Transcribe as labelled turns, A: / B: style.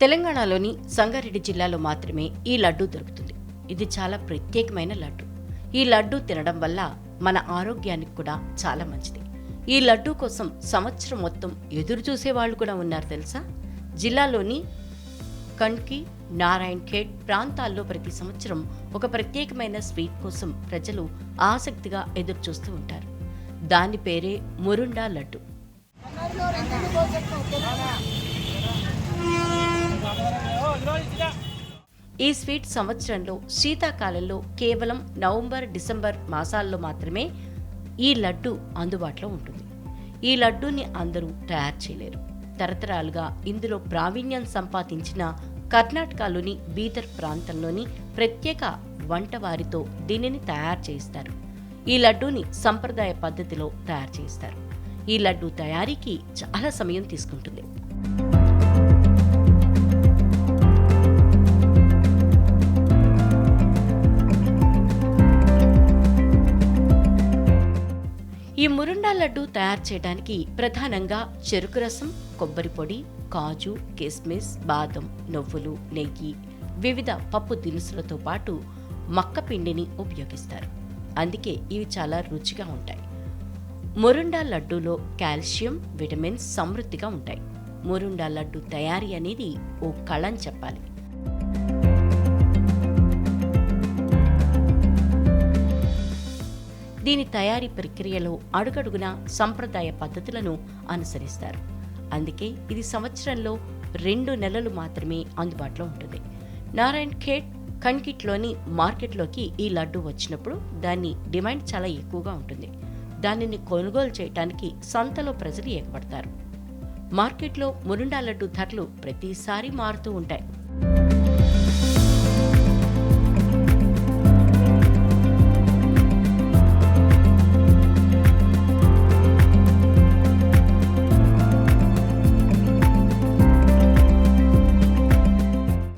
A: తెలంగాణలోని సంగారెడ్డి జిల్లాలో మాత్రమే ఈ లడ్డు దొరుకుతుంది. ఇది చాలా ప్రత్యేకమైన లడ్డు. ఈ లడ్డు తినడం వల్ల మన ఆరోగ్యానికి కూడా చాలా మంచిది. ఈ లడ్డు కోసం సంవత్సరం మొత్తం ఎదురు చూసే వాళ్ళు కూడా ఉన్నారు తెలుసా? జిల్లాలోని కణ్కి నారాయణ్ ఖేడ్ ప్రాంతాల్లో ప్రతి సంవత్సరం ఒక ప్రత్యేకమైన స్వీట్ కోసం ప్రజలు ఆసక్తిగా ఎదురు చూస్తూ ఉంటారు. దాని పేరే మురుండా లడ్డు. ఈ స్వీట్ సంవత్సరంలో శీతాకాలంలో కేవలం నవంబర్ డిసెంబర్ మాసాల్లో మాత్రమే ఈ లడ్డు అందుబాటులో ఉంటుంది. ఈ లడ్డూని అందరూ తయారు చేయలేరు. తరతరాలుగా ఇందులో ప్రావీణ్యం సంపాదించిన కర్ణాటకలోని బీదర్ ప్రాంతంలోని ప్రత్యేక వంటవారితో దీనిని తయారు చేస్తారు ఈ లడ్డూని సంప్రదాయ పద్ధతిలో తయారు చేస్తారు ఈ లడ్డు తయారీకి చాలా సమయం తీసుకుంటుంది. ఈ మురుండా లడ్డు తయారు చేయడానికి ప్రధానంగా చెరుకు రసం కొబ్బరి పొడి కాజు కిస్మిస్ బాదం నువ్వులు నెయ్యి వివిధ పప్పు దినుసులతో పాటు మక్క పిండిని ఉపయోగిస్తారు. అందుకే ఇవి చాలా రుచిగా ఉంటాయి. మురుండా లడ్డూలో కాల్షియం విటమిన్స్ సమృద్ధిగా ఉంటాయి. మురుండా లడ్డు తయారీ అనేది ఓ కళ అని చెప్పాలి. దీని తయారీ ప్రక్రియలో అడుగడుగున సంప్రదాయ పద్ధతులను అనుసరిస్తారు. అందుకే ఇది సంవత్సరంలో రెండు నెలలు మాత్రమే అందుబాటులో ఉంటుంది. నారాయణ్ ఖేట్ కన్కిట్లోని మార్కెట్లోకి ఈ లడ్డు వచ్చినప్పుడు దాని డిమాండ్ చాలా ఎక్కువగా ఉంటుంది. దానిని కొనుగోలు చేయడానికి సంతలో ప్రజలు ఏకపడతారు మార్కెట్లో మురుండా లడ్డు ధరలు ప్రతిసారి మారుతూ ఉంటాయి.